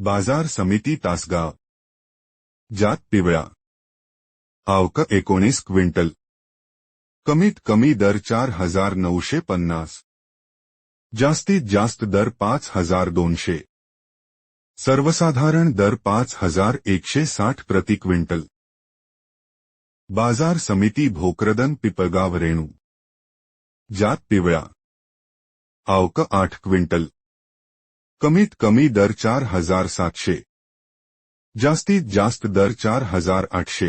बाज़ार समिती तासगाव। जात पिवळा। आवक एकोणीस क्विंटल। कमीत कमी दर चार हज़ार नऊशे पन्नास. जास्तीत जास्त दर पाच हज़ार दोनशे. सर्वसाधारण दर पाच हज़ार एकशे साठ प्रति क्विंटल. बाज़ार समिती भोकरदन पिपळगाव रेणू. जात पिवळा. आवक आठ क्विंटल. कमीत कमी दर चार हज़ार सातशे. जास्तीत जास्त दर चार हज़ार आठशे.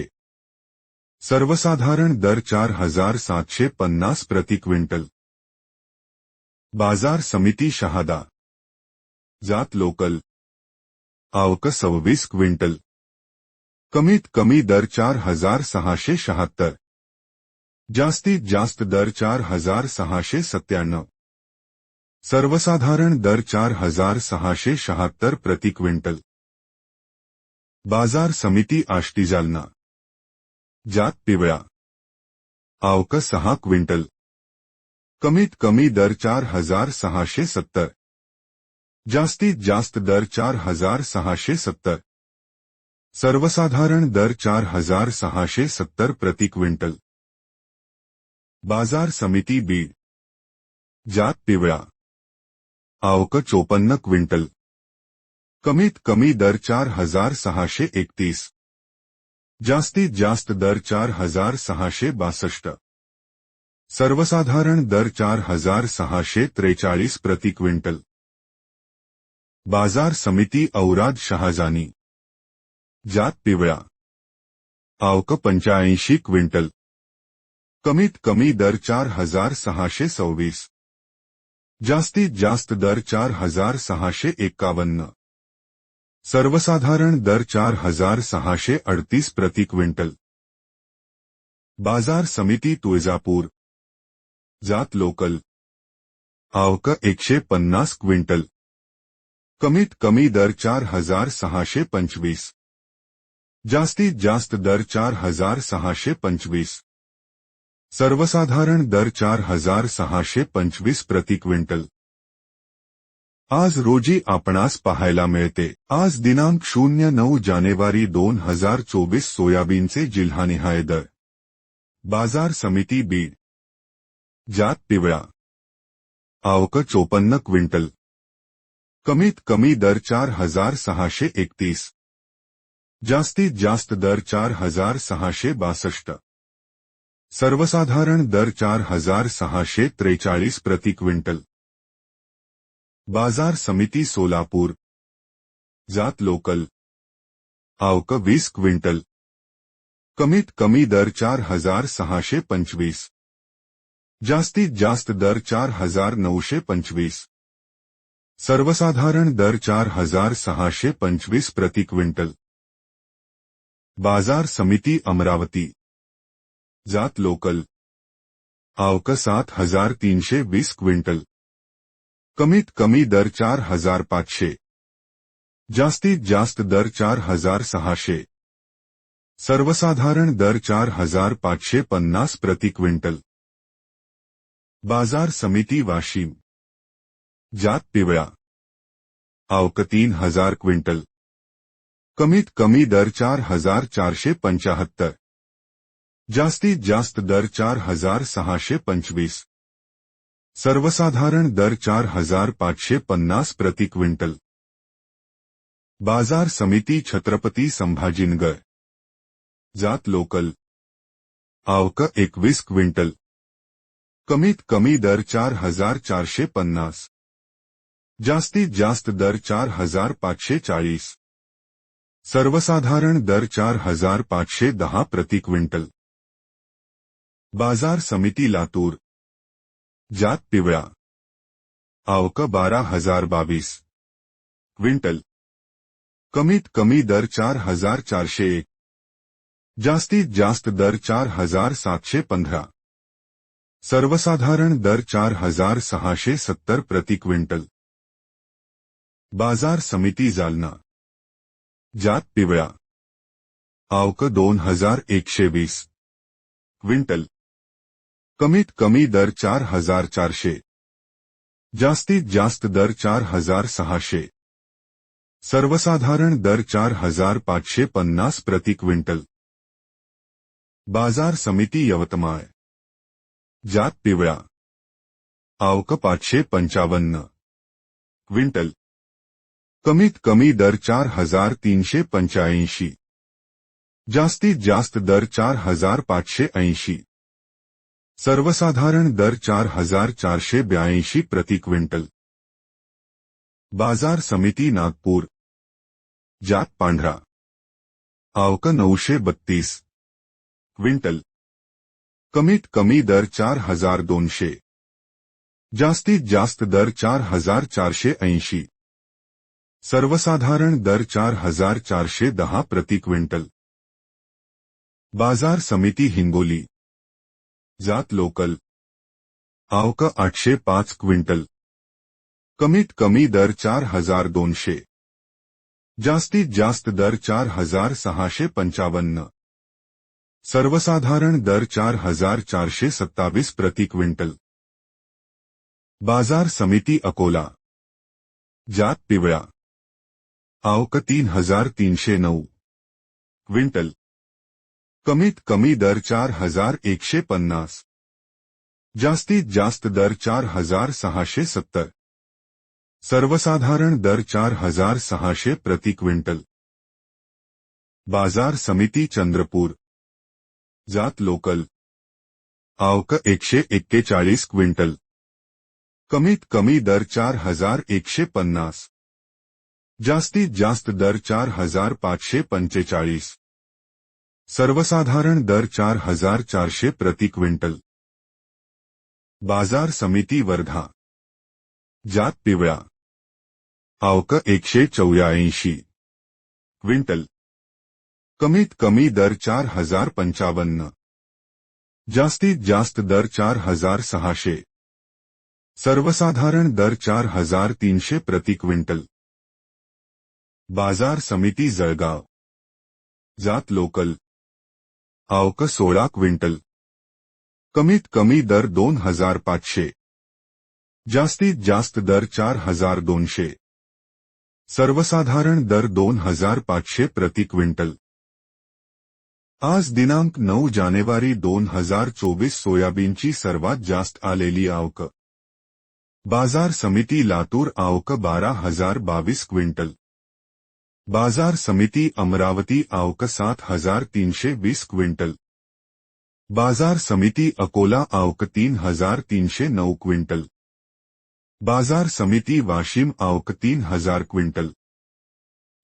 सर्वसाधारण दर चार हज़ार सातशे पन्नास प्रति क्विंटल. बाज़ार समिती शहादा. जात लोकल. आवक सव्वीस क्विंटल. कमीत कमी दर चार हज़ार सहाशे शहात्तर. जास्तीत जास्त दर चार हज़ार सहाशे सत्त्याण्णव. सर्वसाधारण दर चार हज़ार सहाशे शहात्तर प्रति क्विंटल. बाज़ार समिती आष्टी जालना. जात पिवळा. आवक सहा क्विंटल. कमीत कमी दर चार हज़ार सहाशे सत्तर. जास्तीत जास्त दर चार हज़ार सहाशे सत्तर. सर्वसाधारण दर चार हज़ार सहाशे सत्तर प्रति क्विंटल. बाज़ार समिती बीड जात पिवळा. आवक चोपन्न क्विंटल कमीत कमी दर चार हज़ार सहाशे एकतीस. जास्तीत जास्त दर चार हज़ार सहाशे बासष्ट. सर्वसाधारण दर चार हज़ार सहाशे त्रेचाळीस प्रति क्विंटल. बाज़ार समिती औराद शहाजानी. जात पिवळा. आवक पंच्याऐंशी क्विंटल. कमीत कमी दर चार हज़ार सहाशे सव्वीस. जास्तीत जास्त दर चार हज़ार सहाशे एक्कावन्न सर्वसाधारण दर चार हज़ार सहाशे अडतीस प्रति क्विंटल. बाज़ार समिती तुळजापूर. जात लोकल. आवक एकशे पन्नास क्विंटल. कमीत कमी दर चार हज़ार सहाशे पंचवीस. जास्तीत जास्त दर चार हज़ार सहाशे पंचवीस. सर्वसाधारण दर चार हजार सहाशे पंचवीस प्रति क्विंटल. आज रोजी आपणास पाहायला मिळते. आज दिनांक शून्य नऊ जानेवारी दोन हजार चोवीस सोयाबीनचे जिल्हानिहाय दर. बाजार समिती बीड जात पिवळा. आवक चोपन्न क्विंटल. कमीत कमी दर चार हजार सहाशे एकतीस जास्तीत जास्त दर चार हजार सहाशे बासष्ट सर्वसाधारण दर चार हज़ार सहाशे त्रेचाळीस प्रति क्विंटल. बाज़ार समिती सोलापूर. जात लोकल. आवक वीस क्विंटल. कमीत कमी दर चार हज़ार सहाशे पंचवीस. जास्तीत जास्त दर चार हज़ार नऊशे पंचवीस. सर्वसाधारण दर चार हज़ार सहाशे पंचवीस प्रति क्विंटल. बाज़ार समिती अमरावती. जात लोकल। आवक सात हज़ार तीनशे वीस क्विंटल। कमीत कमी दर चार हज़ार पाचशे जास्तीत जास्त दर चार हज़ार सहाशे सर्वसाधारण दर चार हज़ार पाचशे पन्नास प्रति क्विंटल। बाज़ार समिती वाशिम। जात पिवळा आवक तीन हज़ार क्विंटल। कमीत कमी दर चार हज़ार चारशे पंचाहत्तर। जास्तीत जास्त दर चार हज़ार सहाशे पंचवीस सर्वसाधारण दर चार हज़ार पाचशे पन्नास प्रति क्विंटल बाज़ार समिती छत्रपती संभाजीनगर जात लोकल आवक एकवीस क्विंटल कमीत कमी दर चार हज़ार चारशे पन्नास जास्तीत जास्त दर चार हज़ार पाचशे चाळीस सर्वसाधारण दर चार हज़ार पाचशे दहा प्रति क्विंटल बाज़ार समिती लातूर। जात पिवळा। आवक बारा हज़ार बावीस। क्विंटल कमीत कमी दर चार हज़ार चारशे एक। जास्तीत जास्त दर चार हज़ार सातशे पंधरा। सर्वसाधारण दर चार हज़ार सहाशे सत्तर प्रति क्विंटल बाज़ार समिती जालना। जात पिवळा। आवक दोन हज़ार एकशे वीस। क्विंटल कमीत कमी दर चार हज़ार चारशे. जास्तीत जास्त दर चार हज़ार सहाशे. सर्वसाधारण दर चार हज़ार पाचशे पन्नास प्रति क्विंटल. बाज़ार समिती यवतमाळ. जात पिवळा. आवक पाचशे पंचावन्न. क्विंटल. कमीत कमी दर चार हज़ार तीनशे पंच्याऐंशी. जास्तीत जास्त दर चार हज़ार पाचशे ऐंशी. सर्वसाधारण दर चार हज़ार चारशे ब्याऐंशी प्रति क्विंटल. बाज़ार समिती नागपूर. जात पांढरा. आवक नऊशे बत्तीस. क्विंटल. कमीत कमी दर चार हज़ार दोनशे. जास्तीत जास्त दर चार हज़ार चारशे ऐंशी. सर्वसाधारण दर चार हज़ार चारशे दहा प्रति क्विंटल. बाज़ार समिती हिंगोली. जात लोकल। आवक आठशे पाच क्विंटल। कमीत कमी दर चार हज़ार दोनशे। जास्तीत जास्त दर चार हज़ार सहाशे पंचावन्न। सर्वसाधारण दर चार हज़ार चारशे सत्तावीस प्रति क्विंटल। बाज़ार समिती अकोला। जात पिवळा। आवक तीन हज़ार तीनशे नऊ। क्विंटल। कमीत कमी दर चार हज़ार एकशे पन्नास। जास्तीत जास्त दर चार हज़ार सहाशे सत्तर। सर्वसाधारण दर चार हज़ार सहाशे प्रति क्विंटल। बाज़ार समिती चंद्रपूर। जात लोकल। आवक एकशे एक्केचाळीस क्विंटल। कमीत कमी दर चार हज़ार एकशे पन्नास। जास्तीत जास्त दर चार हज़ार पाचशे पंचेचाळीस। सर्वसाधारण दर चार हज़ार चारशे प्रति क्विंटल. बाज़ार समिती वर्धा. जात पिवळा. आवक एकशे चौऱ्याऐंशी. क्विंटल. कमीत कमी दर चार हज़ार पंचावन्न. जास्तीत जास्त दर चार हज़ार सहाशे. सर्वसाधारण दर चार हज़ार तीनशे प्रति क्विंटल. बाज़ार समिती जळगाव. जात लोकल. आवक सोळा क्विंटल। कमीत कमी दर दोन हज़ार पाचशे। जास्तीत जास्त दर चार हज़ार दोनशे। सर्वसाधारण दर दोन हज़ार पाचशे प्रति क्विंटल। आज दिनांक नऊ जानेवारी दोन हज़ार चोवीस सोयाबीनची सर्वात जास्त आलेली आवक। बाज़ार समिती लातूर आवक बारा हज़ार बावीस क्विंटल। बाजार समिती अमरावती आवक सात हजार तीनशे वीस क्विंटल. बाजार समिती अकोला आवक तीन हजार तीनशे नऊ क्विंटल. बाजार समिती वाशिम आवक तीन हजार क्विंटल.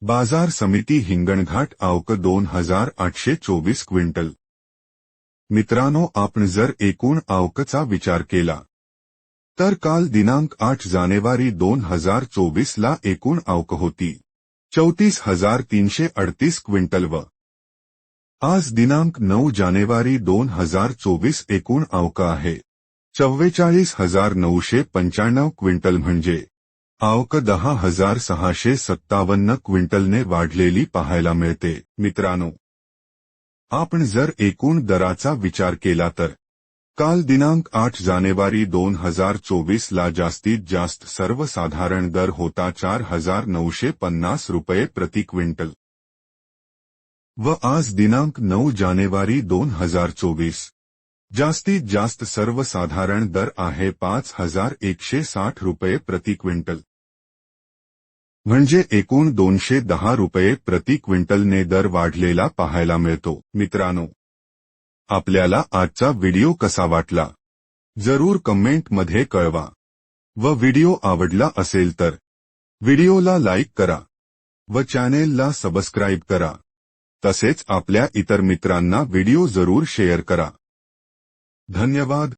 बाजार समिती हिंगणघाट आवक दोन हजार आठशे चोवीस क्विंटल. मित्रांनो आपण जर एकूण आवकचा विचार केला तर काल दिनांक आठ जानेवारी दोन हजार चोवीसला एकूण आवक होती. चौतीस हजार तीनशे अडतीस क्विंटल व. आज दिनांक नऊ जानेवारी दोन हजार चोवीस एकूण आवक आहे. चव्वेचाळीस हजार नऊशे पंच्याण्णव क्विंटल म्हणजे आवक दहा हजार सहाशे सत्तावन्न क्विंटलने वाढलेली पाहायला मिळते. मित्रांनो आपण जर एकूण दराचा विचार केला तर काल दिनांक आठ जानेवारी दोन हजार चोवीसला जास्तीत जास्त सर्वसाधारण दर होता चार हजार नऊशे पन्नास रुपये प्रति क्विंटल. व आज दिनांक नऊ जानेवारी दोन हजार चोवीस. जास्तीत जास्त सर्वसाधारण दर आहे पाच हजार एकशे साठ रुपये प्रति क्विंटल. म्हणजे एकूण दोनशे दहा रुपये प्रति क्विंटलने दर वाढलेला पाहायला मिळतो मित्रांनो. आपल्याला आजचा व्हिडिओ कसा वाटला? जरूर कमेंटमध्ये कळवा. व व्हिडिओ आवडला असेल तर व्हिडिओला लाईक करा. व चॅनेलला सबस्क्राईब करा. तसेच आपल्या इतर मित्रांना व्हिडिओ जरूर शेअर करा. धन्यवाद.